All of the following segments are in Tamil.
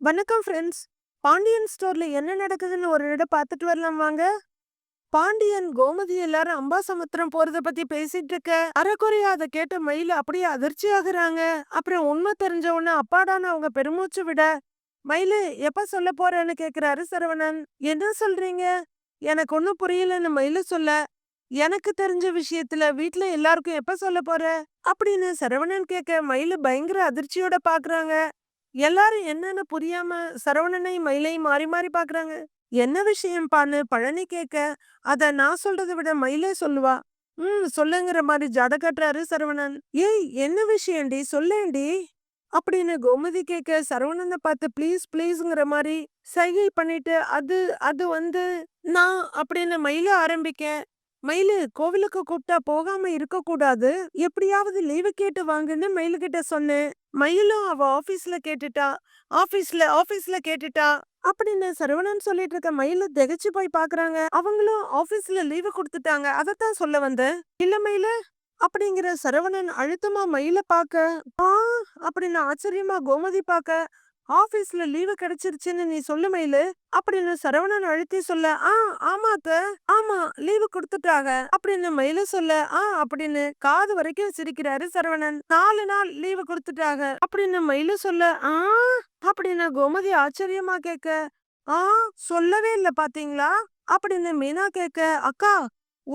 வணக்கம் ஃப்ரெண்ட்ஸ் பாண்டியன் ஸ்டோர்ல என்ன நடக்குதுன்னு ஒரு இடம் பார்த்துட்டு வரலாம் வாங்க. பாண்டியன் கோமதி எல்லாரும் அம்பாசமுத்திரம் போறத பத்தி பேசிட்டு இருக்க. அறக்குறையா அதை கேட்ட மயில அப்படியே அதிர்ச்சி ஆகுறாங்க. அப்புறம் உண்மை தெரிஞ்ச உடனே அப்பாடான்னு அவங்க பெருமூச்சு விட மயிலு எப்ப சொல்ல போறேன்னு கேக்குறாரு சரவணன். என்ன சொல்றீங்க? எனக்கு ஒன்னும் புரியலன்னு மயில சொல்ல எனக்கு தெரிஞ்ச விஷயத்துல வீட்ல எல்லாருக்கும் எப்ப சொல்ல போற? அப்படின்னு சரவணன் கேட்க மயிலு பயங்கர அதிர்ச்சியோட பாக்குறாங்க. எல்லாரும் என்னன்னு புரியாம சரவணனை மயிலையும் மாறி மாறி பாக்குறாங்க. என்ன விஷயம் பான்னு பழனி கேட்க அத நான் சொல்றதை விட மயிலே சொல்லுவா. ம் சொல்லுங்கிற மாதிரி ஜட கட்டுறாரு சரவணன். ஏய் என்ன விஷயம்டி? சொல்லேண்டி அப்படின்னு கோமதி கேட்க சரவணனை பார்த்து ப்ளீஸ் ப்ளீஸ்ங்கிற மாதிரி சைகை பண்ணிட்டு அது அது வந்து நான் அப்படின்னு மயில ஆரம்பிக்க மயிலு கோவிலுக்கு கூப்பிட்டா போகாம இருக்க கூடாது எப்படியாவது லீவு கேட்டு வாங்குன்னு மயிலு கிட்ட சொன்னேன். மயிலும் அவ ஆபீஸ்ல கேட்டுட்டா ஆபீஸ்ல ஆபீஸ்ல கேட்டுட்டா அப்படின்னு சரவணன் சொல்லிட்டு இருக்க மயில திகச்சு போய் பாக்குறாங்க. அவங்களும் ஆபீஸ்ல லீவு கொடுத்துட்டாங்க. அதத்தான் சொல்ல வந்தேன். இல்ல மயில அப்படிங்கிற சரவணன் அழுத்தமா மயில பாக்க ஆ அப்படின்னு ஆச்சரியமா கோமதி பாக்க ஆபீஸ்ல லீவு கிடைச்சிருச்சுன்னு நீ சொல்லு மயிலு. அப்படின்னு சரவணன் அழுத்தி சொல்ல ஆ ஆமாத்த ஆமா லீவு கொடுத்துட்டாங்க. அப்படின்னு மயிலு சொல்ல ஆ அப்படின்னு காது வரைக்கும் சிரிக்கிறாரு சரவணன். நாலு நாள் லீவு கொடுத்துட்டாங்க. அப்படின்னு மயிலு சொல்ல ஆ அப்படின்னு கோமதி ஆச்சரியமா கேட்க ஆ சொல்லவே இல்ல பாத்தீங்களா? அப்படின்னு மீனா கேட்க அக்கா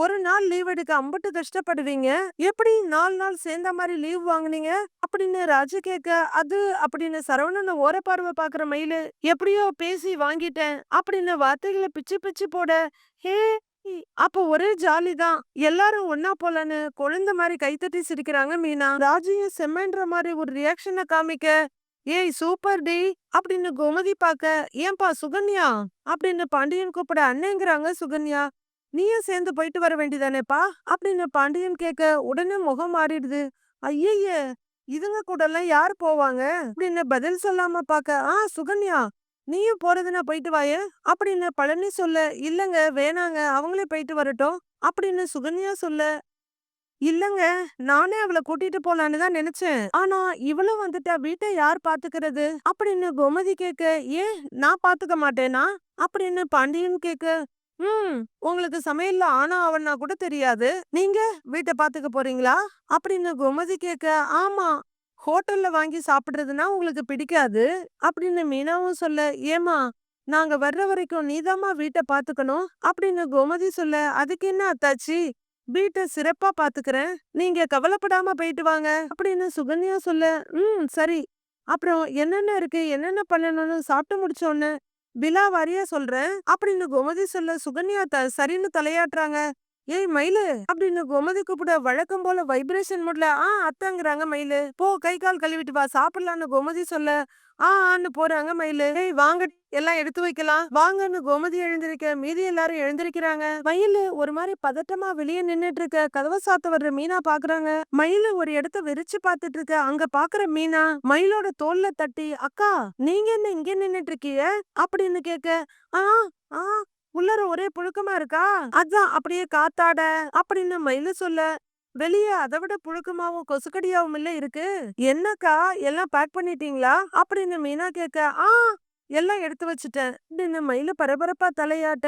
ஒரு நாள் லீவ் எடுக்க அம்பட்டு கஷ்டப்படுவீங்க. எப்படி நாலு நாள் சேர்ந்த மாதிரி லீவ் வாங்குனீங்க? அப்படின்னு ராஜு கேட்க அது அப்படின்னு சரவணனை ஓர பார்வை பாக்குற மயிலு எப்படியோ பேசி வாங்கிட்டேன் அப்படின்னு வார்த்தைகளை பிச்சு பிச்சு போட ஹே அப்ப ஒரே ஜாலி தான். எல்லாரும் ஒன்னா போலன்னு குழந்தை மாதிரி கைத்தட்டி சிரிக்கிறாங்க மீனா. ராஜியும் செம்மன்ற மாதிரி ஒரு ரியாக்ஷனை காமிக்க ஏய் சூப்பர் டி அப்படின்னு கோமதி பார்க்க ஏன்பா சுகன்யா? அப்படின்னு பாண்டியன் கூப்பிட அண்ணேங்கிறாங்க சுகன்யா. நீயும் சேர்ந்து போயிட்டு வர வேண்டியதானேப்பா? அப்படின்னு பாண்டியன் கேட்க உடனே முகம் மாறிடுது. ஐயய்ய இதுங்க கூட எல்லாம் யார் போவாங்க? அப்படின்னு பதில் சொல்லாம பாக்க ஆ சுகன்யா நீயும் போறதுன்னா போயிட்டு வாய அப்படின்னு பழனி சொல்ல இல்லங்க வேணாங்க அவங்களே போயிட்டு வரட்டும் அப்படின்னு சுகன்யா சொல்ல இல்லங்க நானே அவளை கூட்டிட்டு போலான்னு தான் நினைச்சேன். ஆனா இவளும் வந்துட்டா வீட்டை யார் பாத்துக்கிறது? அப்படின்னு கோமதி கேட்க ஏன் நான் பாத்துக்க மாட்டேனா? அப்படின்னு பாண்டியன் கேட்க ம். உங்களுக்கு சமையல்ல ஆனா அவனா கூட தெரியாது. நீங்க வீட்டை பாத்துக்க போறீங்களா? அப்படின்னு கோமதி கேட்க ஆமா ஹோட்டல்ல வாங்கி சாப்பிடுறதுன்னா உங்களுக்கு பிடிக்காது அப்படின்னு மீனாவும் சொல்ல ஏமா நாங்க வர்ற வரைக்கும் நீதாம்மா வீட்டை பாத்துக்கணும்? அப்படின்னு கோமதி சொல்ல அதுக்கு என்ன அத்தாச்சி? வீட்டை சிறப்பா பாத்துக்கிறேன். நீங்க கவலைப்படாம போயிட்டு வாங்க அப்படின்னு சுகன்யா சொல்ல ம் சரி. அப்புறம் என்னென்ன இருக்கு? என்னென்ன பண்ணணும்னு சாப்பிட்டு முடிச்சோன்னு உடனே விழா வாரியா சொல்றேன் அப்படின்னு கோமதி சொல்ல சுகன்யா த சரின்னு தலையாட்டுறாங்க. ஏய் மயிலு! அப்படின்னு கோமதி கூப்பிட வழக்கம் போல வைப்ரேஷன் மூட்ல ஆ அத்தாங்கிறாங்க மயிலு. போ கை கால் கழுவிட்டு வா சாப்பிடலான்னு கோமதி சொல்ல ஆ ஆன்னு போறாங்க மயிலு. ஏய் வாங்க எல்லாம் எடுத்து வைக்கலாம். வாங்கன்னு கோமதி எழுந்திருக்க மீதி எல்லாரும் எழுந்திருக்கிறாங்க. மயிலு ஒரு மாதிரி பதட்டமா வெளியே நின்னுட்டு இருக்க கதவை சாத்த வர்ற மீனா பாக்குறாங்க. மயிலு ஒரு இடத்த வெறிச்சு பாத்துட்டு இருக்க அங்க பாக்குற மீனா மயிலோட தோல்ல தட்டி அக்கா நீங்க என்ன இங்க நின்னுட்டு இருக்கீங்க அப்படின்னு கேட்க ஆ ஆ உள்ளர ஒரே புழுக்கமா இருக்கா? அதான் அப்படியே காத்தாட அப்படின்னு மயில சொல்ல வெளியே அதை விட புழுக்கமாவும் கொசுக்கடியாவும் இல்ல இருக்கு. என்னக்கா எல்லாம் பேக் பண்ணிட்டீங்களா? அப்படின்னு மீனா கேட்க ஆ எல்லாம் எடுத்து வச்சுட்டேன். அப்படின்னு மயில பரபரப்பா தலையாட்ட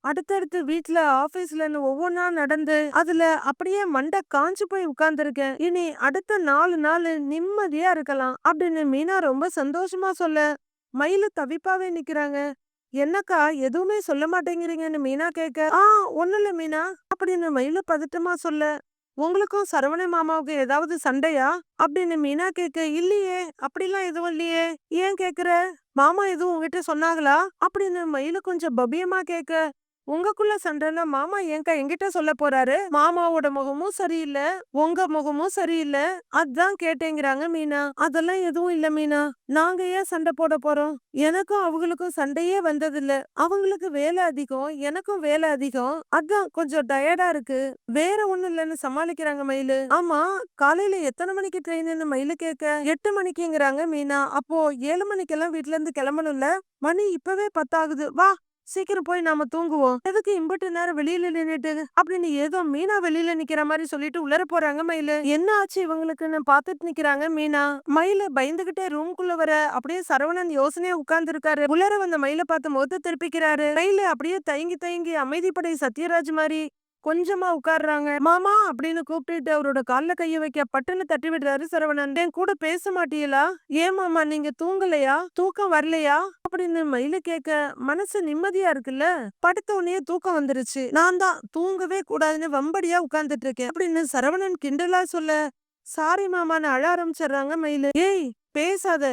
அடுத்தடுத்து வீட்டுல ஆபீஸ்லன்னு ஒவ்வொன்னா நடந்து அதுல அப்படியே மண்டை காஞ்சு போய் உட்கார்ந்துருக்கேன். இனி அடுத்த நாலு நாள் நிம்மதியா இருக்கலாம் அப்படின்னு மீனா ரொம்ப சந்தோஷமா சொல்ல மயில தவிப்பாவே நிக்கிறாங்க. என்னக்கா? எதுவுமே சொல்ல மாட்டேங்கிறீங்கன்னு மீனா கேட்க ஆ ஒண்ணும் இல்ல மீனா. அப்படின்னு மயில பதட்டமா சொல்ல? உங்களுக்கும் சரவண மாமாவுக்கு ஏதாவது சண்டையா? அப்படின்னு மீனா கேட்க இல்லையே. அப்படிலாம் எதுவும் இல்லையே. ஏன் கேக்குற மாமா எதுவும் உங்ககிட்ட சொன்னாங்களா? அப்படின்னு மயில கொஞ்சம் பபியமா கேட்க உங்களுக்குள்ள சண்டைன்னா மாமா ஏங்கா என்கிட்ட சொல்ல போறாரு? மாமாவோட முகமும் சரியில்லை உங்க முகமும் சரியில்லை. அதான் கேட்டேங்கிறாங்க மீனா. அதெல்லாம் எதுவும் இல்ல மீனா. நாங்க ஏன் சண்டை போட போறோம்? எனக்கும் அவங்களுக்கும் சண்டையே வந்ததில்ல. அவங்களுக்கு வேலை அதிகம் எனக்கும் வேலை அதிகம். அதான் கொஞ்சம் டயர்டா இருக்கு. வேற ஒண்ணும் இல்லைன்னு சமாளிக்கிறாங்க மயிலு. ஆமா காலையில எத்தனை மணிக்கு ட்ரெயின்னு மயிலு கேட்க? எட்டு மணிக்குங்கிறாங்க மீனா. அப்போ ஏழு மணிக்கெல்லாம் வீட்ல இருந்து கிளம்பணும்ல? மணி இப்பவே பத்தாகுது. வா சீக்கிரம் போய் நாம தூங்குவோம். எதுக்கு இம்பட்டு நேரம் வெளியில நின்னுட்டு அப்படின்னு ஏதோ மீனா வெளியில நிக்கிற மாதிரி சொல்லிட்டு உள்ளர போறாங்க மயிலு. என்ன ஆச்சு இவங்களுக்குன்னு பாத்துட்டு நிக்கிறாங்க மீனா. மயில பயந்துகிட்டே ரூம்குள்ள வர அப்படியே சரவணன் யோசனையா உட்கார்ந்து இருக்காரு உள்ளர வந்த மயில பார்த்து முகத்தை திருப்பிக்கிறாரு. மயில அப்படியே தயங்கி தயங்கி அமைதிப்படை சத்யராஜ் மாதிரி கொஞ்சமா உட்கார்றாங்க. மாமா அப்படின்னு கூப்பிட்டுட்டு அவரோட கால்ல கைய வைக்க பட்டுன்னு தட்டி விடுறாரு சரவணன். என் கூட பேச மாட்டீங்களா ஏன் மாமா நீங்க தூங்கலையா? தூக்கம் வரலையா? அப்படின்னு மயில கேட்க மனசு நிம்மதியா இருக்குல்ல? படுத்த உடனே தூக்கம் வந்துருச்சு. நான் தான் தூங்கவே கூடாதுன்னு வம்படியா உட்கார்ந்துட்டு இருக்கேன் அப்படின்னு சரவணன் கிண்டலா சொல்ல சாரி மாமான்னு அழ ஆரம்பிச்சிடுறாங்க மயிலு. ஏய் பேசாத.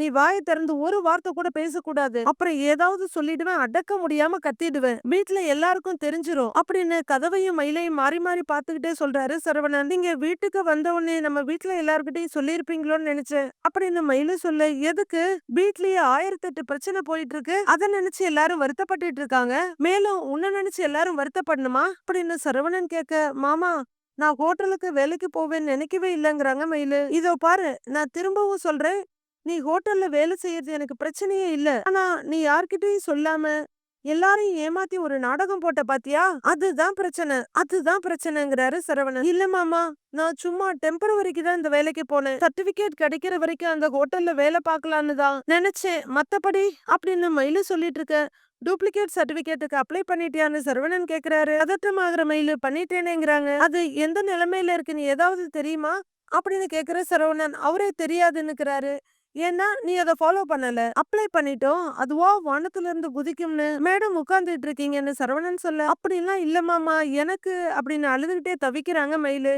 நீ வாயை திறந்து ஒரு வார்த்தை கூட பேசக்கூடாது. அப்புறம் ஏதாவது சொல்லிடுவேன் அடக்க முடியாம கத்திடுவேன். வீட்ல எல்லாருக்கும் தெரிஞ்சிரும். அப்படின்னு கதவையும் மயிலையும் மாறி மாறி பாத்துக்கிட்டே சொல்றாரு சரவணன். நீங்க வீட்டுக்கு வந்த உடனே நம்ம வீட்டுல எல்லாருக்கிட்டையும் சொல்லியிருப்பீங்களோன்னு நினைச்சேன். அப்படின்னு மயிலும் சொல்ல எதுக்கு? வீட்லயே ஆயிரத்தெட்டு பிரச்சனை போயிட்டு இருக்கு அதை நினைச்சு எல்லாரும் வருத்தப்பட்டுட்டு இருக்காங்க. மேலும் உன்னை நினைச்சு எல்லாரும் வருத்தப்படணுமா? அப்படின்னு சரவணன் கேட்க மாமா நான் ஹோட்டலுக்கு வேலைக்கு போவேன்னு நினைக்கவே இல்லைங்கிறாங்க மயிலு. இதோ பாரு நான் திரும்பவும் சொல்றேன். நீ ஹோட்டல்ல வேலை செய்யறது எனக்கு பிரச்சனையே இல்ல. ஆனா நீ யார்கிட்டயும் சொல்லாம எல்லாரையும் ஏமாத்தி ஒரு நாடகம் போட்ட பாத்தியா? அதுதான் பிரச்சனை. அதுதான் பிரச்சனைங்கிறாரு சரவணன். இல்ல மாமா நான் சும்மா டெம்பரவரிக்கு தான் இந்த வேலைக்கு போனேன். சர்டிபிகேட் கிடைக்கிற வரைக்கும் அந்த ஹோட்டல்ல வேலை பார்க்கலான்னு தான் நினைச்சேன். மத்தபடி அப்படின்னு மயிலு சொல்லிட்டு இருக்க டூப்ளிகேட் சர்டிபிகேட்டுக்கு அப்ளை பண்ணிட்டியான்னு சரவணன் கேக்குறாரு. பதட்டமாகற மயில் பண்ணிட்டேனேங்கிறாங்க. அது எந்த நிலைமையில இருக்குன்னு ஏதாவது தெரியுமா? அப்படின்னு கேக்குற சரவணன் அவரே தெரியாதுன்னுக்கிறாரு. ஏன்னா நீ அதை ஃபாலோ பண்ணல. அப்ளை பண்ணிட்டோம். அதுவா வானத்துல இருந்து குதிக்கும்னு மேடம் உட்கார்ந்துட்டு இருக்கீங்கன்னு சரவணன் சொல்ல அப்படிலாம் இல்ல மாமா. எனக்கு அப்படின்னு அழுதுகிட்டே தவிக்கிறாங்க மயிலு.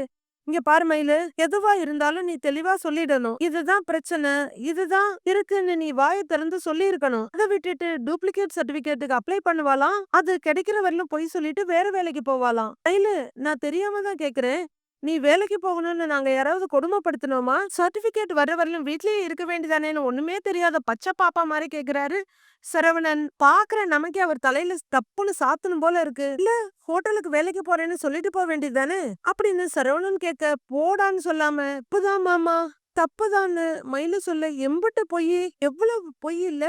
இங்க பாரு மயிலு. எதுவா இருந்தாலும் நீ தெளிவா சொல்லிடணும். இதுதான் பிரச்சனை. இதுதான் இருக்குன்னு நீ வாயை திறந்து சொல்லி இருக்கணும் அதை விட்டுட்டு டூப்ளிகேட் சர்டிபிகேட்டுக்கு அப்ளை பண்ணுவாளாம். அது கிடைக்கிற வரையிலும் பொய் சொல்லிட்டு வேற வேலைக்கு போவாளாம். மயிலு நான் தெரியாம தான் கேக்குறேன். நீ வேலைக்கு போகணும்னு நாங்க யாராவது கொடுமைப்படுத்தினோமா சர்டிபிகேட் வர வரலும் வீட்லயே இருக்க வேண்டியதானேன்னு ஒண்ணுமே தெரியாத பச்சை பாப்பா மாதிரி கேக்குறாரு சரவணன். பாக்குற நமக்கே அவர் தலையில தப்புன்னு சாத்தணும் போல இருக்கு. இல்ல ஹோட்டலுக்கு வேலைக்கு போறேன்னு சொல்லிட்டு போக வேண்டியதானே அப்படின்னு சரவணன் கேட்க போடான்னு சொல்லாம இப்பதான் மாமா தப்புதான்னு மயிலு சொல்ல எம்பிட்டு பொய் எவ்வளவு பொய் இல்ல?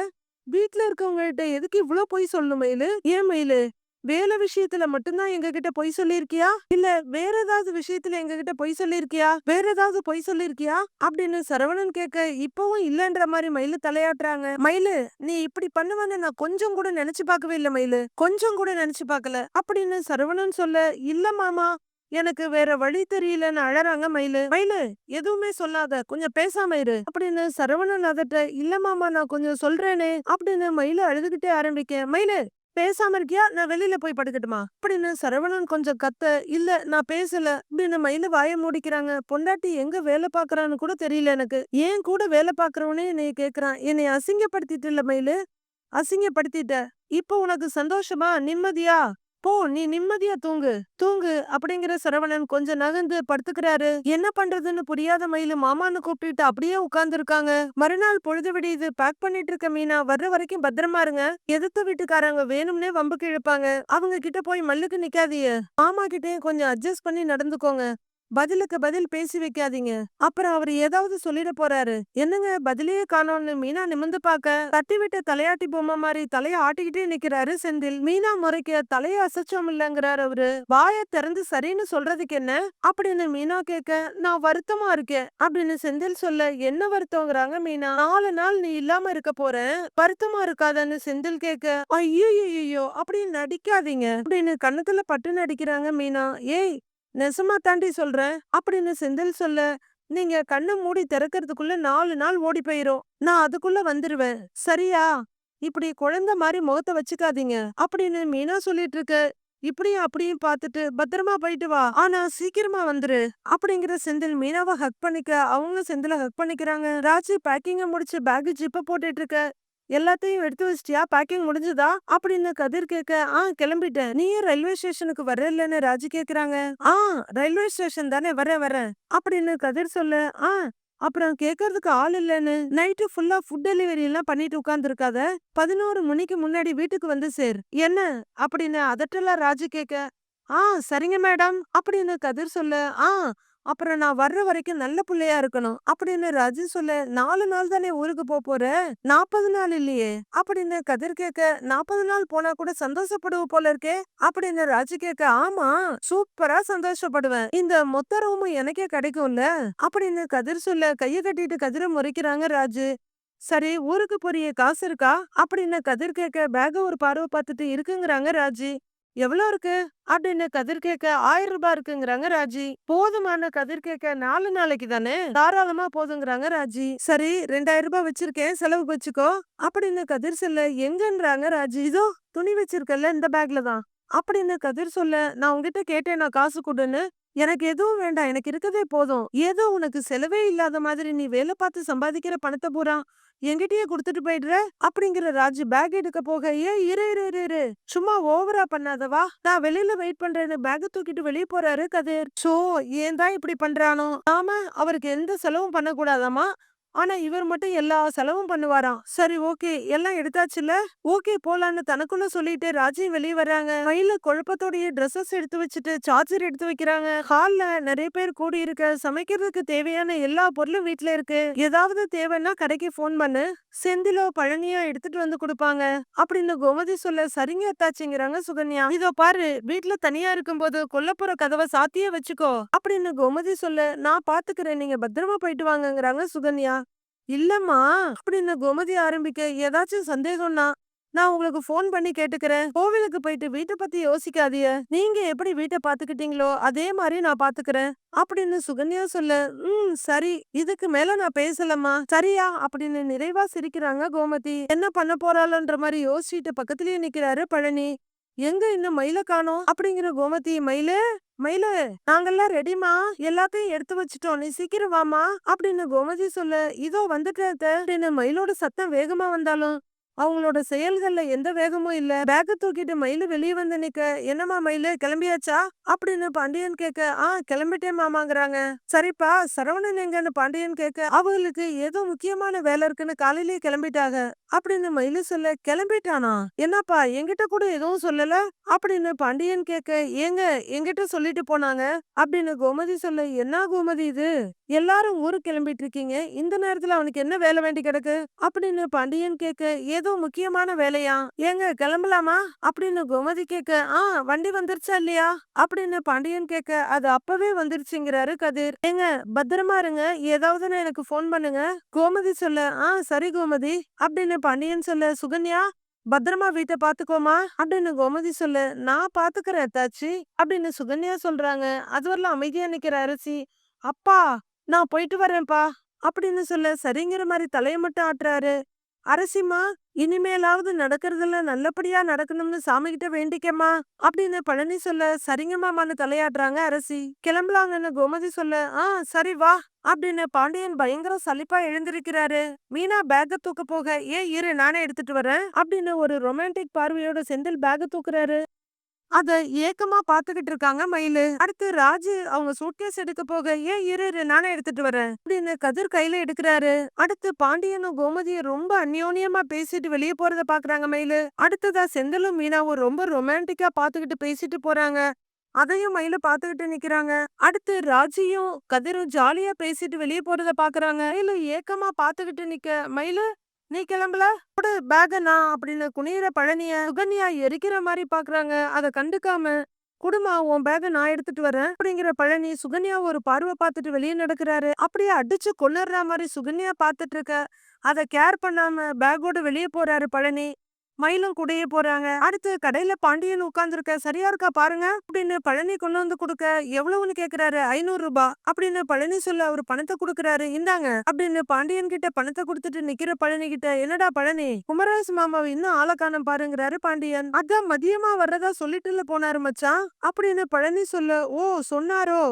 வீட்ல இருக்கவங்ககிட்ட எதுக்கு இவ்வளவு பொய் சொல்லணும் மயிலு? ஏன் மயிலு? வேலை விஷயத்துல மட்டும்தான் எங்க கிட்ட பொய் சொல்லிருக்கியா இல்ல வேற ஏதாவது விஷயத்துல எங்க கிட்ட பொய் சொல்லிருக்கியா வேற ஏதாவது பொய் சொல்லிருக்கியா அப்படின்னு சரவணன் கேட்க இப்பவும் இல்லன்ற மாதிரி மயிலு தலையாட்டுறாங்க. மயிலு நீ இப்படி பண்ணுவேன்னு நான் கொஞ்சம் கூட நினைச்சு பார்க்கவே இல்ல மயிலு. கொஞ்சம் கூட நினைச்சு பார்க்கல. அப்படின்னு சரவணன் சொல்ல இல்ல மாமா எனக்கு வேற வழி தெரியலன்னு அழறாங்க மயிலு. மயிலு எதுவுமே சொல்லாத. கொஞ்சம் பேசாம இரு. அப்படின்னு சரவணன் அதட்ட இல்ல மாமா நான் கொஞ்சம் சொல்றேனே. அப்படின்னு மயிலு அழுதுகிட்டே ஆரம்பிக்க மயிலு பேசாம இருக்கியா? நான் வெளியில போய் படுக்கட்டுமா? அப்படின்னு சரவணன் கொஞ்சம் கத்த இல்ல நான் பேசல. அப்படின்னு மயில வாய மூடிக்கிறாங்க. பொண்டாட்டி எங்க வேலை பாக்குறான்னு கூட தெரியல எனக்கு. ஏன் கூட வேலை பாக்குறவனே என்னைய கேக்குறான் என்னை அசிங்கப்படுத்திட்டு இல்ல மயிலு. அசிங்கப்படுத்திட்ட. இப்போ உனக்கு சந்தோஷமா? நிம்மதியா? போ நீ நிம்மதியா தூங்கு. தூங்கு அப்படிங்கிற சரவணன் கொஞ்சம் நகர்ந்து படுத்துக்கிறாரு. என்ன பண்றதுன்னு புரியாத மயிலு மாமான்னு கூப்பிட்டு அப்படியே உட்கார்ந்து இருக்காங்க மறுநாள் பொழுது விடியுது. பேக் பண்ணிட்டு இருக்க மீனா வர்ற வரைக்கும் பத்திரமா இருங்க. எதிர்த்த வீட்டுக்காரங்க வேணும்னே வம்புக்கு இழுப்பாங்க. அவங்க கிட்ட போய் மல்லுக்கு நிக்காதீங்க. மாமா கிட்டயும் கொஞ்சம் அட்ஜஸ்ட் பண்ணி நடந்துக்கோங்க. பதிலுக்கு பதில் பேசி வைக்காதீங்க. அப்புறம் அவர் ஏதாவது சொல்லிட போறாரு. என்னங்க பதிலையே காணோம்னு மீனா நிமிந்து பாக்க தட்டி விட்ட தலையாட்டி பொம்மை மாதிரி தலைய ஆட்டிக்கிட்டே நிக்கிறாரு செந்தில். மீனா முறைக்க தலைய அசைச்சோம் இல்லங்கிறாரு அவரு. வாய திறந்து சரின்னு சொல்றதுக்கு என்ன? அப்படின்னு மீனா கேட்க நான் வருத்தமா இருக்கேன் அப்படின்னு செந்தில் சொல்ல என்ன வருத்தங்கிறாங்க மீனா? நாலு நாள் நீ இல்லாம இருக்க போற வருத்தமா இருக்காதன்னு செந்தில் கேட்க ஐயோ ஐயோ அப்படின்னு நடிக்காதீங்க அப்படின்னு கண்ணத்துல பட்டு நடிக்கிறாங்க மீனா. ஏய் நெசமா தாண்டி சொல்றேன் அப்படின்னு செந்தில் சொல்ல நீங்க கண்ணை மூடி திறக்கிறதுக்குள்ள நாலு நாள் ஓடி போயிரும். நான் அதுக்குள்ள வந்துருவேன். சரியா? இப்படி குழந்தை மாதிரி முகத்தை வச்சுக்காதீங்க. அப்படின்னு மீனா சொல்லிட்டு இருக்க. இப்படியும் அப்படியும் பார்த்துட்டு பத்திரமா போயிட்டு வா. ஆனா சீக்கிரமா வந்துரு. அப்படிங்கிற செந்தில் மீனாவை ஹக் பண்ணிக்க அவங்க செந்தில ஹக் பண்ணிக்கிறாங்க. ராஜி பேக்கிங்க முடிச்சு பேக் ஜிப்ப போட்டுட்டு இருக்க. எல்லாத்தையும் எடுத்து வச்சிட்டியா? பேக்கிங் முடிஞ்சதா? அப்படின்னு கதிர் கேட்க ஆ கிளம்பிட்டேன். நீயும் ரயில்வே ஸ்டேஷனுக்கு வரலன்னு ராஜி கேக்குறாங்க ஆ ரயில்வே ஸ்டேஷன் தானே வரேன் வரேன் அப்படின்னு கதிர் சொல்லு ஆ அப்புறம் கேட்கறதுக்கு ஆள் இல்லைன்னு நைட்டு ஃபுல்லா ஃபுட் டெலிவரி எல்லாம் பண்ணிட்டு உட்காந்துருக்காத பதினோரு மணிக்கு முன்னாடி வீட்டுக்கு வந்து சேர். என்ன? அப்படின்னு அதட்டெல்லாம் ராஜு கேட்க ஆ சரிங்க மேடம். அப்படின்னு கதிர் சொல்லு ஆ அப்புறம் நான் வர்ற வரைக்கும் நல்ல புள்ளையா இருக்கணும். அப்படின்னு ராஜு சொல்ல நாலு நாள் தானே ஊருக்கு போக போற? நாற்பது நாள் இல்லையே. அப்படின்னு கதிர் கேட்க நாற்பது நாள் போனா கூட சந்தோஷப்படுவ போல இருக்கே. அப்படின்னு ராஜு கேட்க ஆமா சூப்பரா சந்தோஷப்படுவேன். இந்த மொத்த ரூமும் எனக்கே கிடைக்கும்ல? அப்படின்னு கதிர் சொல்ல கைய கட்டிட்டு கதிரை முறைக்கிறாங்க ராஜு. சரி ஊருக்கு போறிய காசு இருக்கா? அப்படின்னு கதிர் கேட்க பேக ஒரு பார்வை பார்த்துட்டு இருக்குங்கிறாங்க ராஜி. எவ்வளோ இருக்கு? அப்படின்னு கதிர் கேட்க ஆயிரம் ரூபாய் இருக்குங்கிறாங்க ராஜி. போதுமான கதிர் கேட்க நாலு நாளைக்கு தானே? தாராளமா போதுங்கிறாங்க ராஜி. சரி ரெண்டாயிரம் ரூபாய் வச்சிருக்கேன் செலவு வச்சுக்கோ. அப்படின்னு கதிர் செல்ல எங்கன்றாங்க ராஜி? இதோ துணி வச்சிருக்கல இந்த பேக்ல தான். அப்படின்னு கதிர் சொல்ல நான் உங்ககிட்ட கேட்டேன் நான் காசு கொடுன்னு. எனக்கு எதுவும் வேண்டாம். எனக்கு இருக்கதே போதும். ஏதோ உனக்கு செலவே இல்லாத மாதிரி நீ வேலை பார்த்து சம்பாதிக்கிற பணத்தை பூரா எங்கிட்டயே கொடுத்துட்டு போயிடுற அப்படிங்கிற ராஜ் பேக் எடுக்க போக ஏ இரு இரு இரு இரு. சும்மா ஓவரா பண்ணாதவா? நான் வெளியில வெயிட் பண்றேன்னு பேக் தூக்கிட்டு வெளியே போறாரு கதிர். சோ ஏன் தான் இப்படி பண்றானோ? நாம அவருக்கு எந்த செலவும் பண்ணக்கூடாதாமா ஆனா இவர் மட்டும் எல்லா செலவும் பண்ணுவாராம். சரி ஓகே. எல்லாம் எடுத்தாச்சுல ஓகே போலான்னு தனக்குள்ள சொல்லிட்டு ராஜி வெளியே வர்றாங்க. கையில குழப்பத்தோடைய ட்ரெஸ்ஸஸ் எடுத்து வச்சுட்டு சார்ஜர் எடுத்து வைக்கிறாங்க. ஹால்ல நிறைய பேர் கூடி இருக்க சமைக்கிறதுக்கு தேவையான எல்லா பொருளும் வீட்டுல இருக்கு. ஏதாவது தேவைன்னா கடைக்கு ஃபோன் பண்ணு. செந்திலோ பழனியோ எடுத்துட்டு வந்து கொடுப்பாங்க. அப்படின்னு கோமதி சொல்ல சரிங்க அத்தாச்சிங்கிறாங்க சுகன்யா. இதோ பாரு வீட்டுல தனியா இருக்கும்போது கொல்லப்புற கதவை சாத்தியே வச்சுக்கோ. அப்படின்னு கோமதி சொல்ல நான் பாத்துக்கிறேன். நீங்க பத்திரமா போயிட்டு வாங்கங்கிறாங்க சுகன்யா. இல்லம்மா அப்படின்னு கோமதி ஆரம்பிக்க ஏதாச்சும் சந்தேகம்னா நான் உங்களுக்கு ஃபோன் பண்ணி கேட்டுக்கிறேன். கோவிலுக்கு போயிட்டு வீட்டை பத்தி யோசிக்காதிய நீங்க எப்படி வீட்டை பாத்துக்கிட்டீங்களோ அதே மாதிரி நான் பாத்துக்கிறேன் அப்படின்னு சுகன்யா சொல்ல ம் சரி இதுக்கு மேல நான் பேசலம்மா. சரியா? அப்படின்னு நிறைவா சிரிக்கிறாங்க கோமதி. என்ன பண்ண போறாளன்ற மாதிரி யோசிச்சுட்டு பக்கத்துலயே நிக்கிறாரு பழனி. எங்க இன்னும் மயில காணோம்? அப்படிங்கிற கோமதி மயிலு மயிலு நாங்கெல்லாம் ரெடிமா எல்லாத்தையும் எடுத்து வச்சுட்டோம். நீ சீக்கிரம் வாமா அப்படின்னு கோமதி சொல்ல இதோ வந்துட்டேன் அப்படின்னு மயிலோட சத்தம் வேகமா வந்தாலும் அவங்களோட செயல்கள்ல எந்த வேகமும் இல்ல. பேக்க தூக்கிட்டு மயில் வெளியே வந்து நிக்க என்னம்மா மயிலு கிளம்பியாச்சா? அப்படின்னு பாண்டியன் கேட்க ஆ கிளம்பிட்டேன் மாமாங்கிறாங்க. சரிப்பா சரவணன் எங்கன்னு? பாண்டியன் கேட்க அவங்களுக்கு ஏதோ முக்கியமான வேலை இருக்குன்னு காலையிலேயே கிளம்பிட்டாங்க. அப்படின்னு மயில் சொல்ல கிளம்பிட்டானா? என்னப்பா என்கிட்ட கூட எதுவும் சொல்லல? அப்படின்னு பாண்டியன் கேட்க ஏங்க என்கிட்ட சொல்லிட்டு போனாங்க? அப்படின்னு கோமதி சொல்ல என்ன கோமதி இது? எல்லாரும் ஊருக்கு கிளம்பிட்டு இருக்கீங்க. இந்த நேரத்துல அவனுக்கு என்ன வேலை வேண்டி கிடக்கு? அப்படின்னு பாண்டியன் கேட்க ஏதோ முக்கியமான வேலையா? ஏங்க கிளம்பலாமா? அப்படின்னு கோமதி கேட்க ஆ வண்டி வந்துருச்சா இல்லையா? அப்படின்னு பாண்டியன் கேட்க அது அப்பவே வந்துருச்சுங்கிறாரு கதிர். ஏங்க பத்திரமா இருங்க. ஏதாவதுன்னு எனக்கு ஃபோன் பண்ணுங்க. கோமதி சொல்ல ஆ சரி கோமதி. அப்படின்னு பாண்டியன் சொல்ல சுகன்யா பத்திரமா வீட்டை பாத்துக்கோமா. அப்படின்னு கோமதி சொல்ல நான் பாத்துக்கிறேன் தாச்சி அப்படின்னு சுகன்யா சொல்றாங்க அதுவரையிலும் அமைதியா நிக்கிற அரசி. அப்பா நான் போயிட்டு வரேன்ப்பா. அப்படின்னு சொல்ல சரிங்கிற மாதிரி தலையை மட்டும் ஆட்டுறாரு. அரசிமா இனிமேலாவது நடக்கிறதுல நல்லபடியா நடக்கணும்னு சாமி கிட்ட வேண்டிக்கம்மா அப்படின்னு பழனி சொல்ல சரிங்க மாமான்னு தலையாடுறாங்க அரசி. கிளம்பலாங்கன்னு கோமதி சொல்ல ஆ சரி வா அப்படின்னு பாண்டியன் பயங்கர சலிப்பா எழுந்திருக்கிறாரு. மீனா பேக்க தூக்க போக ஏன் இரு நானே எடுத்துட்டு வரேன் அப்படின்னு ஒரு ரொமான்டிக் பார்வையோட செந்தில் பேக தூக்குறாரு. அத ஏக்கமா பாத்துக்கிட்டு இருக்காங்க மயிலு. அடுத்து ராஜு அவங்க சூட்கேஸ் எடுக்க போக ஏன் இரு இரு நானே எடுத்துட்டு வரேன் அப்படின்னு கதிர் கையில எடுக்கிறாரு. அடுத்து பாண்டியனும் கோமதியும் ரொம்ப அந்யோன்யமா பேசிட்டு வெளியே போறத பாக்குறாங்க மயிலு. அடுத்ததா செந்தலும் மீனாவும் ரொம்ப ரொமான்டிக்கா பாத்துக்கிட்டு பேசிட்டு போறாங்க. அதையும் மயில பாத்துக்கிட்டு நிக்கிறாங்க. அடுத்து ராஜியும் கதிரும் ஜாலியா பேசிட்டு வெளியே போறத பாக்குறாங்க. மயிலு ஏக்கமா பாத்துக்கிட்டு நிக்க மயிலு நீ கிளம்பல? போடு பேக நான் அப்படின்னு குனியிற பழனிய சுகன்யா எரிக்கிற மாதிரி பாக்குறாங்க. அதை கண்டுக்காம குடுமா உன் பேக நான் எடுத்துட்டு வரேன் அப்படிங்கிற பழனி சுகன்யா ஒரு பார்வை பார்த்துட்டு வெளியே நடக்கிறாரு. அப்படியே அடிச்சு கொன்னுற மாதிரி சுகன்யா பார்த்துட்டு இருக்க. அதை கேர் பண்ணாம பேக்கோட வெளியே போறாரு பழனி. மயிலும் கூடயே போறாங்க. அடுத்து கடையில பாண்டியன் உட்கார்ந்துருக்க சரியா இருக்கா பாருங்க அப்படின்னு பழனி கொண்டு வந்து கொடுக்க எவ்வளவுன்னு கேக்குறாரு? ஐநூறு ரூபாய் அப்படின்னு பழனி சொல்ல அவர் பணத்தை கொடுக்கறாரு. இந்தாங்க அப்படின்னு பாண்டியன் கிட்ட பணத்தை கொடுத்துட்டு நிக்கிற பழனி கிட்ட என்னடா பழனி? குமரராஜ் மாமாவை இன்னும் ஆளக்கானம் பாருங்கிறாரு பாண்டியன். அதான் மதியமா வர்றதா சொல்லிட்டுல போனாரு மச்சான் அப்படின்னு பழனி சொல்ல ஓ சொன்னாரோ?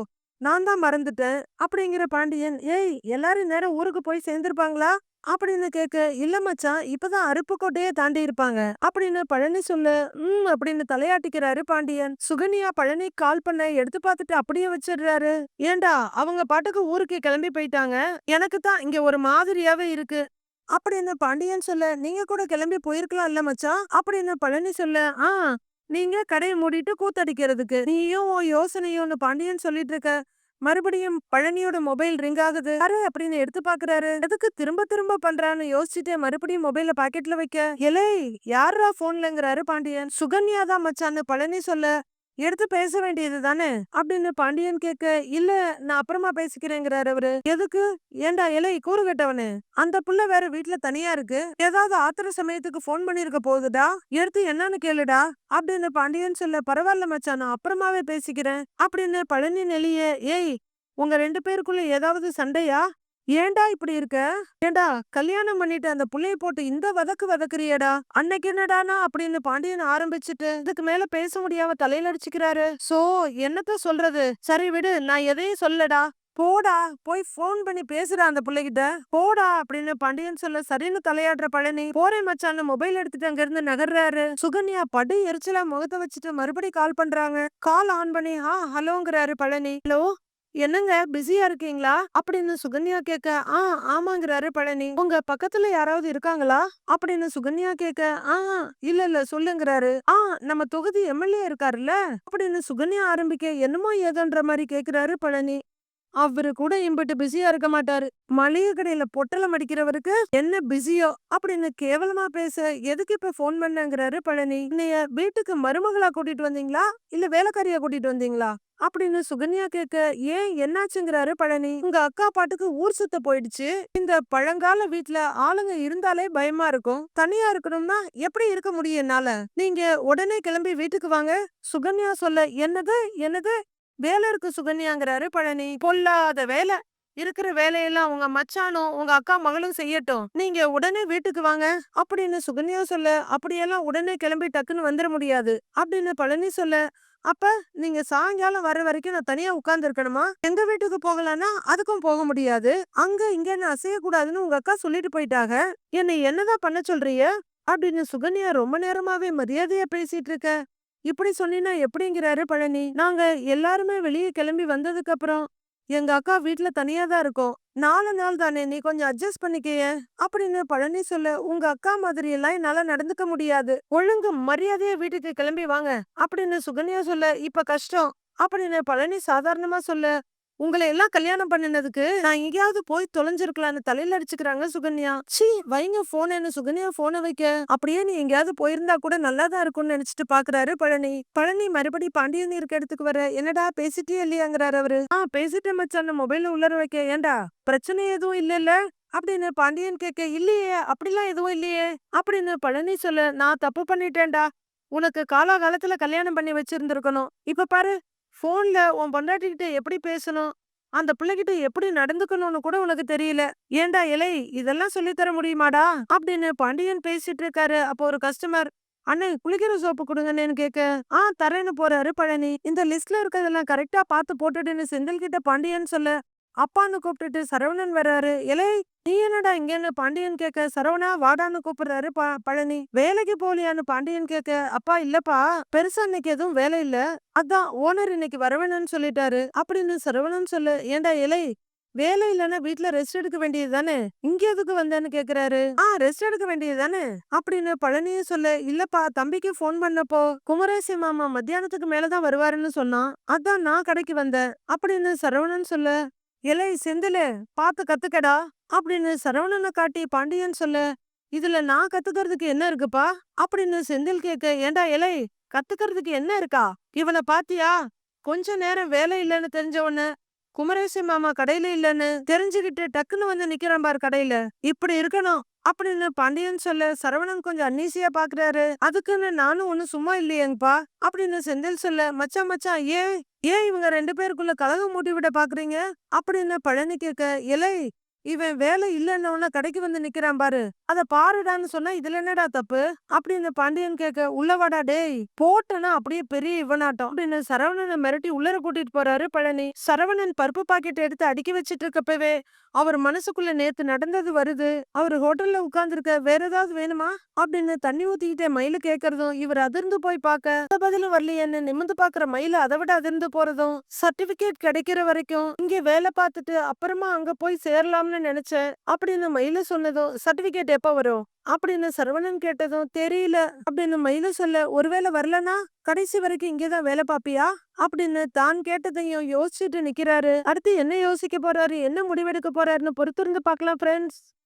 நான் தான் மறந்துட்டேன். அப்படிங்கிற பாண்டியன் ஏய் எல்லாரும் நேரம் ஊருக்கு போய் சேர்ந்திருப்பாங்களா? அப்படின்னு கேட்க இல்ல மச்சான் இப்பதான் அருப்புக்கோட்டையே தாண்டி இருப்பாங்க. அப்படின்னு பழனி சொல்லு ம் அப்படின்னு தலையாட்டிக்கிறாரு பாண்டியன். சுகன்யா பழனி கால் பண்ண எடுத்து பார்த்துட்டு அப்படியே வச்சிடுறாரு. ஏண்டா அவங்க பாட்டுக்கு ஊருக்கு கிளம்பி போயிட்டாங்க? எனக்கு தான் இங்க ஒரு மாதிரியாவே இருக்கு. அப்படின்னு பாண்டியன் சொல்ல நீங்க கூட கிளம்பி போயிருக்கலாம் இல்ல மச்சான். அப்படின்னு பழனி சொல்ல ஆ நீங்க கடையை மூடிட்டு கூத்தடிக்கிறதுக்கு நீயும் உன் யோசனையும்னு பாண்டியன் சொல்லிட்டு இருக்க. மறுபடியும் பழனியோட மொபைல் ரிங் ஆகுது. யாரு அப்படின்னு எடுத்து பாக்குறாரு. எதுக்கு திரும்ப திரும்ப பண்றான்னு யோசிச்சுட்டு மறுபடியும் மொபைல பாக்கெட்ல வைக்க? எலே யாரா போன்லங்கிறாரு பாண்டியன்? சுகன்யா தான் மச்சான்னு பழனி சொல்ல. எடுத்து பேச வேண்டியது தானே? அப்படின்னு பாண்டியன் கேட்க இல்ல நான் அப்புறமா பேசிக்கிறேங்கிறாரு அவரு. எதுக்கு? ஏண்டா இலை கூறு கட்டவனு? அந்த புள்ள வேற வீட்ல தனியா இருக்கு. ஏதாவது ஆத்திர சமயத்துக்கு ஃபோன் பண்ணிருக்க போகுதுடா எடுத்து என்னன்னு கேளுடா. அப்படின்னு பாண்டியன் சொல்ல பரவாயில்ல மச்சான் நான் அப்புறமாவே பேசிக்கிறேன். அப்படின்னு பழனி நெளிய ஏய் உங்க ரெண்டு பேருக்குள்ள ஏதாவது சண்டையா? ஏன்டா இப்படி இருக்க? ஏண்டா கல்யாணம் பண்ணிட்டு அந்த புள்ளைய போட்டு இந்த வதக்கு வதக்குறியடா? அன்னைக்கு என்னடானா அப்படின்னு பாண்டியன் ஆரம்பிச்சுட்டு இதுக்கு மேல பேச முடியாம தலையில அடிச்சுக்கிறாரு. சோ என்னத்த சொல்றது? சரி விடு நான் எதையும் சொல்லடா போடா போய் ஃபோன் பண்ணி பேசுடா அந்த பிள்ளைகிட்ட. போடா அப்படின்னு பாண்டியன் சொல்ல சரின்னு தலையாடுற பழனி போறேன் மச்சான் மொபைல் எடுத்துட்டு அங்க இருந்து நகர்றாரு. சுகன்யா படு எரிச்சலா முகத்தை வச்சுட்டு மறுபடி கால் பண்றாங்க. கால் ஆன் பண்ணி ஆ ஹலோங்கிறாரு பழனி. ஹலோ என்னங்க பிஸியா இருக்கீங்களா? அப்படின்னு சுகன்யா கேட்க ஆ ஆமாங்கிறாரு பழனி. உங்க பக்கத்துல யாராவது இருக்காங்களா? அப்படின்னு சுகன்யா கேட்க ஆ இல்ல இல்ல சொல்லுங்கிறாரு. ஆ நம்ம தொகுதி எம்எல்ஏ இருக்காருல்ல? அப்படின்னு சுகன்யா ஆரம்பிக்க என்னமோ ஏதோன்ற மாதிரி கேக்குறாரு பழனி. அவரு கூட இம்பிட்டு பிஸியா இருக்க மாட்டாரு. மளிகை கடையில பொட்டலம் அடிக்கிறவருக்கு என்ன பிஸியோ அப்படின்னு கேவலமா பேச எதுக்கு இப்ப போன் பண்ணங்கிறாரு பழனி. இன்னைய வீட்டுக்கு மருமகளா கூட்டிட்டு வந்தீங்களா? இல்ல வேலைக்காரியா கூட்டிட்டு வந்தீங்களா? அப்படின்னு சுகன்யா கேட்க ஏன் என்னாச்சுங்கிறாரு பழனி. உங்க அக்கா பாட்டுக்கு ஊர் சுத்த போயிடுச்சு. இந்த பழங்கால வீட்டுல ஆளுங்க இருந்தாலே பயமா இருக்கும். தனியா இருக்கணும்னா எப்படி இருக்க முடியும் என்னால? நீங்க உடனே கிளம்பி வீட்டுக்கு வாங்க. சுகன்யா சொல்ல என்னது? என்னது? வேலை இருக்கு சுகன்யாங்கிறாரு. பழனி பொல்லாத வேலை. இருக்கிற வேலையெல்லாம் உங்க மச்சானும் உங்க அக்கா மகளும் செய்யட்டும். நீங்க உடனே வீட்டுக்கு வாங்க. அப்படின்னு சுகன்யா சொல்ல அப்படியெல்லாம் உடனே கிளம்பி டக்குன்னு வந்துட முடியாது. அப்படின்னு பழனி சொல்ல அப்ப நீங்க சாயங்காலம் வர வரைக்கும் நான் தனியா உட்கார்ந்து இருக்கணுமா எங்க வீட்டுக்கு போகலான்னா அதுக்கும் போக முடியாது. அங்க இங்கன்னு அசைய கூடாதுன்னு உங்க அக்கா சொல்லிட்டு போயிட்டாங்க என்னை என்னதான் பண்ண சொல்றீங்க? அப்படின்னு சுகன்யா ரொம்ப நேரமாவே மரியாதையா பேசிட்டு இருக்க. இப்படி சொன்னீன்னா எப்படிங்கிறாரு பழனி. நாங்க எல்லாருமே வெளியே கிளம்பி வந்ததுக்கு அப்புறம் எங்க அக்கா வீட்டுல தனியா தான் இருக்கோம். நாலு நாள் தானே நீ கொஞ்சம் அட்ஜஸ்ட் பண்ணிக்கைய. அப்படின்னு பழனி சொல்ல உங்க அக்கா மாதிரி எல்லாம் என்னால நடந்துக்க முடியாது. ஒழுங்கு மரியாதையா வீட்டுக்கு கிளம்பி வாங்க. அப்படின்னு சுகன்யா சொல்ல இப்ப கஷ்டம். அப்படின்னு பழனி சாதாரணமா சொல்ல உங்களை எல்லாம் கல்யாணம் பண்ணினதுக்கு நான் எங்கேயாவது போய் தொலைஞ்சிருக்கலான்னு தலையில அடிச்சுக்கிறாங்க சுகன்யா. சீ வைங்க போனேன்னு சுகன்யா போனை வைக்க. அப்படியே நீ எங்கேயாவது போயிருந்தா கூட நல்லா தான் இருக்கும்னு நினைச்சிட்டு பாக்குறாரு பழனி. பழனி மறுபடி பாண்டியன் இருக்க இடத்துக்கு வர என்னடா பேசிட்டே இல்லையாங்கிறாரு அவரு. ஆ பேசிட்டேன் மச்சான் மொபைல்ல உள்ளர வைக்க. ஏன்டா பிரச்சனை எதுவும் இல்லைல்ல? அப்படின்னு பாண்டியன் கேட்க இல்லையே அப்படிலாம் எதுவும் இல்லையே. அப்படின்னு பழனி சொல்ல நான் தப்பு பண்ணிட்டேன்டா. உனக்கு காலாகாலத்துல கல்யாணம் பண்ணி வச்சிருந்திருக்கணும். இப்ப பாரு ஃபோன்ல உன் பொண்டாட்டிக்கிட்ட எப்படி பேசணும்? அந்த பிள்ளைகிட்ட எப்படி நடந்துக்கணும்னு கூட உனக்கு தெரியல. ஏன்டா இலை இதெல்லாம் சொல்லித் தர முடியுமாடா? அப்படின்னு பாண்டியன் பேசிட்டு இருக்காரு. அப்போ ஒரு கஸ்டமர் அண்ணே குளிக்கிற சோப்பு கொடுங்கன்னு கேட்க ஆ தரேன்னு போறாரு பழனி. இந்த லிஸ்ட்ல இருக்கிறதெல்லாம் கரெக்டா பார்த்து போட்டுடுன்னு செந்தில் கிட்ட பாண்டியன் சொல்ல அப்பான்னு கூப்பிட்டுட்டு சரவணன் வர்றாரு. இலை நீ என்னடா இங்கன்னு பாண்டியன் கேட்க சரவணா வாடான்னு கூப்பிடுறாரு ப- பழனி. வேலைக்கு போலியான்னு பாண்டியன் கேட்க அப்பா இல்லப்பா. பெருசா இன்னைக்கு எதுவும் வேலை இல்ல. அதான் ஓனர் இன்னைக்கு வரவேணும்னு சொல்லிட்டாரு. அப்படின்னு சரவணன் சொல்லு ஏன்டா இலை வேலை இல்லைன்னா வீட்ல ரெஸ்ட் எடுக்க வேண்டியது தானே? இங்க எதுக்கு வந்தேன்னு கேக்குறாரு. ஆ ரெஸ்ட் எடுக்க வேண்டியது தானே? அப்படின்னு பழனியும் சொல்ல இல்லப்பா தம்பிக்கு ஃபோன் பண்ணப்போ குமரேசி மாமா மத்தியானத்துக்கு மேலதான் வருவாருன்னு சொன்னான். அதான் நான் கடைக்கு வந்தேன். அப்படின்னு சரவணன் சொல்ல இலை செந்திலு பாத்து கத்துக்கடா அப்படின்னு சரவணனை காட்டி பாண்டியன் சொல்ல இதுல நான் கத்துக்கிறதுக்கு என்ன இருக்குப்பா? அப்படின்னு செந்தில் கேட்க ஏண்டா இலை கத்துக்கிறதுக்கு என்ன இருக்கா? இவனை பாத்தியா? கொஞ்ச நேரம் வேலை இல்லைன்னு தெரிஞ்ச உடனே குமரேசி மாமா கடையில இல்லன்னு தெரிஞ்சுக்கிட்டு டக்குன்னு வந்து நிக்கிறான் பார் கடையில. இப்படி இருக்கணும் அப்படின்னு பாண்டியன் சொல்ல சரவணன் கொஞ்சம் அன்னீசியா பாக்குறாரு. அதுக்குன்னு நானும் ஒன்னும் சும்மா இல்லையேங்கப்பா அப்படின்னு செந்தில் சொல்ல மச்சான் மச்சான் ஏன் ஏன் இவங்க ரெண்டு பேருக்குள்ள கலகம் மூட்டி விட பாக்குறீங்க? அப்படின்னு பழனி கேட்க இலை இவன் வேலை இல்லைன்னு கடைக்கு வந்து நிக்கிறான் பாரு. அத பாருடான்னு சொன்னா இதுல என்னடா தப்பு? அப்படின்னு பாண்டியன் கேட்க உள்ளவாடா டேய் போட்டனா அப்படியே பெரிய இவனாட்டம். அப்படின்னு சரவணனை மிரட்டி உள்ளர கூட்டிட்டு போறாரு பழனி. சரவணன் பருப்பு பாக்கெட் எடுத்து அடுக்கி வச்சிட்டு இருக்கப்பவே அவர் மனசுக்குள்ள நேத்து நடந்தது வருது. அவர் ஹோட்டல்ல உட்கார்ந்துருக்க வேற ஏதாவது வேணுமா? அப்படின்னு தண்ணி ஊத்திக்கிட்டே மயிலு கேக்குறதும் இவர் அதிர்ந்து போய் பார்க்க பதிலும் வரலையேன்னு நிமிந்து பாக்குற மயில அதை விட அதிர்ந்து போறதும் சர்டிபிகேட் கிடைக்கிற வரைக்கும் இங்க வேலை பார்த்துட்டு அப்புறமா அங்க போய் சேரலாம் கிடைக்கும்னு நினைச்சேன். அப்படின்னு மயில சொன்னதும் சர்டிபிகேட் எப்ப வரும்? அப்படின்னு சரவணன் கேட்டதும் தெரியல. அப்படின்னு மயில சொல்ல ஒருவேளை வரலனா கடைசி வரைக்கும் இங்கேதான் வேலை பாப்பியா அப்படின்னு தான் கேட்டதையும் யோசிச்சுட்டு நிக்கிறாரு. அடுத்து என்ன யோசிக்க போறாரு? என்ன முடிவெடுக்க போறாருன்னு பொறுத்திருந்து பார்க்கலாம் ஃப்ரெண்ட்ஸ்